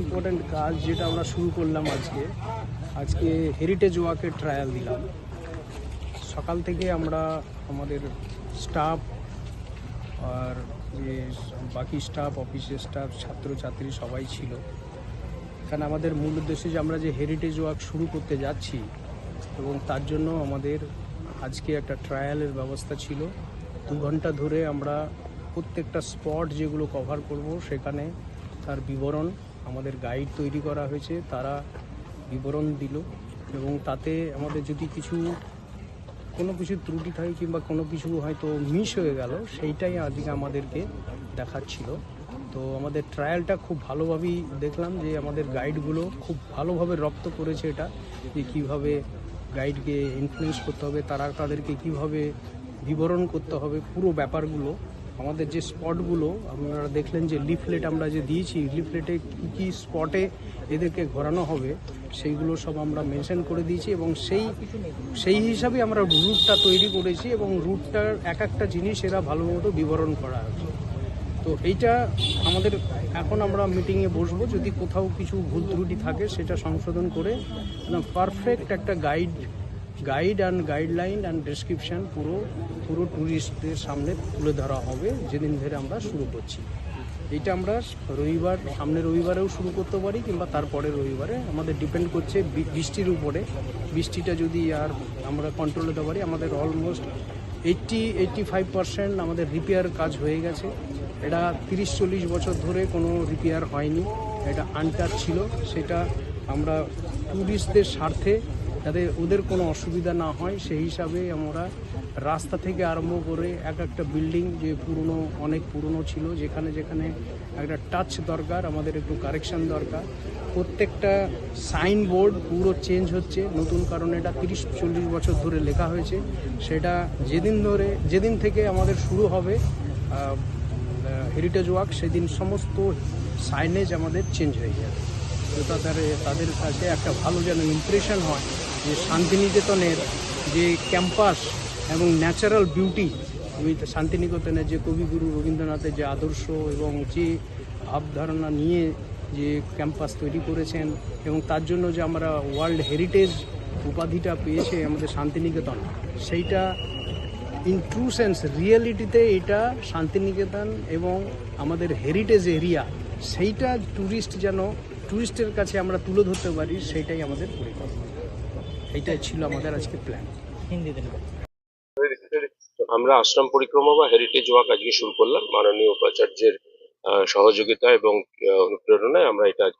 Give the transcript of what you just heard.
Important কাজ যেটা আমরা শুরু করলাম আজকে আজকে হেরিটেজ ওয়াকের ট্রায়াল দিলাম। সকাল থেকে আমরা আমাদের স্টাফ আর যে বাকি স্টাফ অফিসের স্টাফ ছাত্রছাত্রী সবাই ছিল। এখানে আমাদের মূল উদ্দেশ্য যে আমরা যে হেরিটেজ ওয়াক শুরু করতে যাচ্ছি এবং তার জন্য আমাদের আজকে একটা ট্রায়ালের ব্যবস্থা ছিল। দু ঘণ্টা ধরে আমরা প্রত্যেকটা স্পট যেগুলো কভার করব, সেখানে তার বিবরণ আমাদের গাইড তৈরি করা হয়েছে, তারা বিবরণ দিল এবং তাতে আমাদের যদি কিছু, কোনো কিছু ত্রুটি থাকে কিংবা কোনো কিছু হয়তো মিস হয়ে গেল, সেইটাই আজকে আমাদেরকে দেখাচ্ছিল। তো আমাদের ট্রায়ালটা খুব ভালোভাবেই দেখলাম যে আমাদের গাইডগুলো খুব ভালোভাবে রপ্ত করেছে এটা, যে কীভাবে গাইডকে ইনফ্লুয়েন্স করতে হবে, তারা তাদেরকে কীভাবে বিবরণ করতে হবে, পুরো ব্যাপারগুলো। আমাদের যে স্পটগুলো, আপনারা দেখলেন যে লিফলেট আমরা যে দিয়েছি লিফলেটে কী কী স্পটে এদেরকে ঘোরানো হবে, সেইগুলো সব আমরা মেনশন করে দিয়েছি এবং সেই সেই হিসাবে আমরা রুটটা তৈরি করেছি এবং রুটটার এক একটা জিনিস এরা ভালো মতো বিবরণ করা আছে। তো এইটা আমাদের এখন আমরা মিটিংয়ে বসবো, যদি কোথাও কিছু ভুল ত্রুটি থাকে সেটা সংশোধন করে পারফেক্ট একটা guide guide and guideline and description পুরো পুরো ট্যুরিস্টদের সামনে তুলে ধরা হবে যেদিন ধরে আমরা শুরু করছি। এইটা আমরা রবিবার সামনের রবিবারেও শুরু করতে পারি কিংবা তারপরে রবিবারে। আমাদের ডিপেন্ড করছে বৃষ্টির উপরে। বৃষ্টিটা যদি আর আমরা কন্ট্রোল হতে পারি, আমাদের almost eighty eighty five percent আমাদের রিপেয়ার কাজ হয়ে গেছে। এটা তিরিশ, চল্লিশ বছর ধরে কোনো রিপেয়ার হয়নি। এটা আনটাচ ছিল। সেটা আমরা ট্যুরিস্টদের স্বার্থে যাতে ওদের কোনো অসুবিধা না হয়, সেই হিসাবে আমরা রাস্তা থেকে আরম্ভ করে এক একটা বিল্ডিং যে পুরনো, অনেক পুরনো ছিল, যেখানে যেখানে একটা টাচ দরকার, আমাদের একটু কারেকশন দরকার। প্রত্যেকটা সাইনবোর্ড পুরো চেঞ্জ হচ্ছে, নতুন কারণ এটা তিরিশ, চল্লিশ বছর ধরে লেখা হয়েছে। সেটা যেদিন ধরে, যেদিন থেকে আমাদের শুরু হবে হেরিটেজ ওয়াক সেদিন সমস্ত সাইনেজ আমাদের চেঞ্জ হয়ে যাবে। তাদের তাদের কাছে একটা ভালো যেন ইমপ্রেশন হয় যে শান্তিনিকেতনের যে ক্যাম্পাস এবং ন্যাচারাল বিউটি শান্তিনিকেতনের যে কবিগুরু রবীন্দ্রনাথের যে আদর্শ এবং যে ভাবধারণা নিয়ে যে ক্যাম্পাস তৈরি করেছেন এবং তার জন্য যে আমরা ওয়ার্ল্ড হেরিটেজ উপাধিটা পেয়েছে আমাদের শান্তিনিকেতন, সেইটা ইন ট্রু সেন্স রিয়েলিটিতে এটা শান্তিনিকেতন এবং আমাদের হেরিটেজ এরিয়া সেইটা ট্যুরিস্ট যেন ট্যুরিস্টের কাছে আমরা তুলে ধরতে পারি, সেইটাই আমাদের পরিকল্পনা। এইটাই ছিল আমাদের আজকে প্ল্যান আমরা আশ্রম পরিক্রমা বা হেরিটেজ ওয়াক আজকে শুরু করলাম। মাননীয় উপাচার্যের সহযোগিতা এবং অনুপ্রেরণায় আমরা এটা